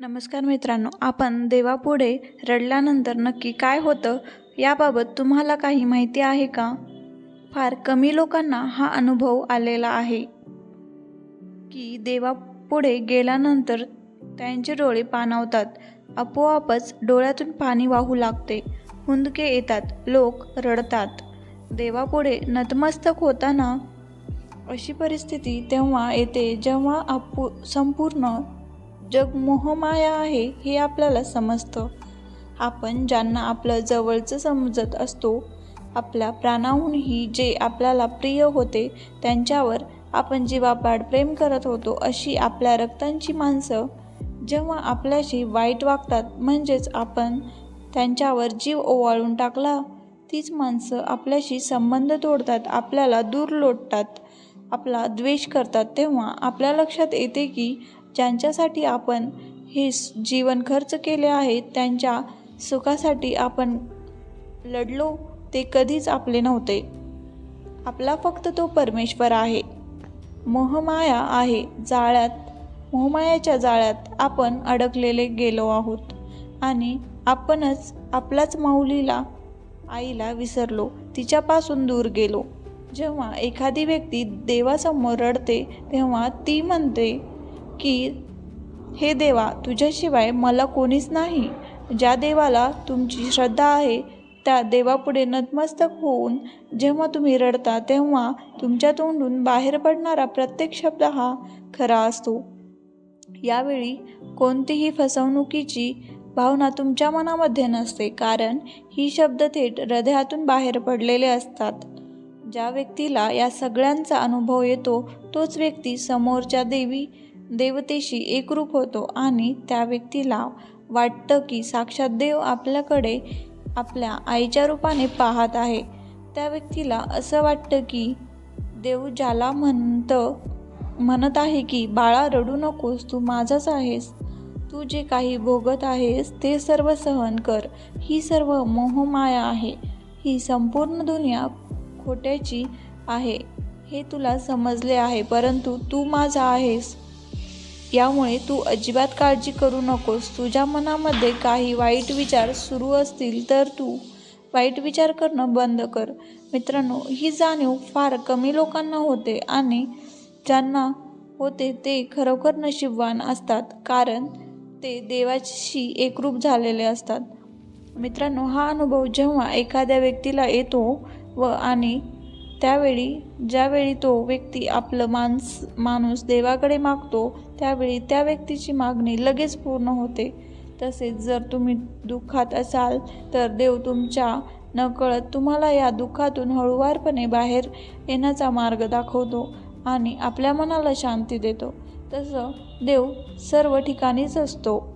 नमस्कार मित्रांनो आपण देवापुढे रडल्यानंतर नक्की काय होतं याबाबत तुम्हाला काही माहिती आहे का? फार कमी लोकांना हा अनुभव आलेला आहे की देवापुढे गेल्यानंतर त्यांचे डोळे पाणावतात आपोआपच डोळ्यातून पाणी वाहू लागते हुंदके येतात लोक रडतात. देवापुढे नतमस्तक होताना अशी परिस्थिती तेव्हा येते जेव्हा आपू संपूर्ण जग मोहमाया आहे हे आपल्याला समजतं. आपण ज्यांना आपलं जवळचं समजत असतो आपल्या प्राणाहूनही जे आपल्याला प्रिय होते त्यांच्यावर आपण जीवापाड प्रेम करत होतो अशी आपल्या रक्तांची माणसं जेव्हा आपल्याशी वाईट वागतात म्हणजेच आपण त्यांच्यावर जीव ओवाळून टाकला तीच माणसं आपल्याशी संबंध तोडतात आपल्याला दूर लोटतात आपला द्वेष करतात तेव्हा आपल्या लक्षात येते की ज्यांच्यासाठी आपण हे जीवन खर्च केले आहे त्यांच्या सुखासाठी आपण लढलो ते कधीच आपले नव्हते. आपला फक्त तो परमेश्वर आहे. मोहमाया आहे. जाळ्यात मोहमायाच्या जाळ्यात आपण अडकलेले गेलो आहोत आणि आपणच आपलाच माऊलीला आईला विसरलो तिच्यापासून दूर गेलो. जेव्हा एखादी व्यक्ती देवासमोर रडते तेव्हा ती म्हणते की हे देवा तुझ्याशिवाय मला कोणीच नाही. ज्या देवाला तुमची श्रद्धा आहे त्या देवापुढे नतमस्तक होऊन जेव्हा तुम्ही रडता तेव्हा तुमच्या तोंडून बाहेर पडणारा प्रत्येक शब्द हा खरा असतो. यावेळी कोणतीही फसवणुकीची भावना तुमच्या मनामध्ये नसते कारण ही शब्द थेट हृदयातून बाहेर पडलेले असतात. ज्या व्यक्तीला या सगळ्यांचा अनुभव येतो तोच व्यक्ती समोरच्या देवी देवतेशी एकरूप होतो आणि त्या व्यक्तीला वाटतं की साक्षात देव आपल्याकडे आपल्या आईच्या रूपाने पाहत आहे. त्या व्यक्तीला असं वाटतं की देव ज्याला म्हणतं म्हणत आहे की बाळा रडू नकोस तू माझाच आहेस. तू जे काही भोगत आहेस ते सर्व सहन कर. ही सर्व मोहमाया आहे. ही संपूर्ण दुनिया खोट्याची आहे. हे तुला समजले आहे परंतु तू माझा आहेस. यामुळे तू अजिबात काळजी करू नकोस. तुझ्या मनामध्ये काही वाईट विचार सुरू असतील तर तू वाईट विचार करणं बंद कर. मित्रांनो ही जाणीव फार कमी लोकांना होते आणि ज्यांना होते ते खरोखर नशीबवान असतात कारण ते देवाशी एकरूप झालेले असतात. मित्रांनो हा अनुभव जेव्हा एखाद्या व्यक्तीला येतो व आणि त्यावेळी ज्यावेळी तो व्यक्ती आपलं माणस माणूस देवाकडे मागतो त्यावेळी त्या व्यक्तीची मागणी लगेच पूर्ण होते. तसेच जर तुम्ही दुःखात असाल तर देव तुमच्या नकळत तुम्हाला या दुःखातून हळूवारपणे बाहेर येण्याचा मार्ग दाखवतो आणि आपल्या मनाला शांती देतो. तसं देव सर्व ठिकाणीच असतो.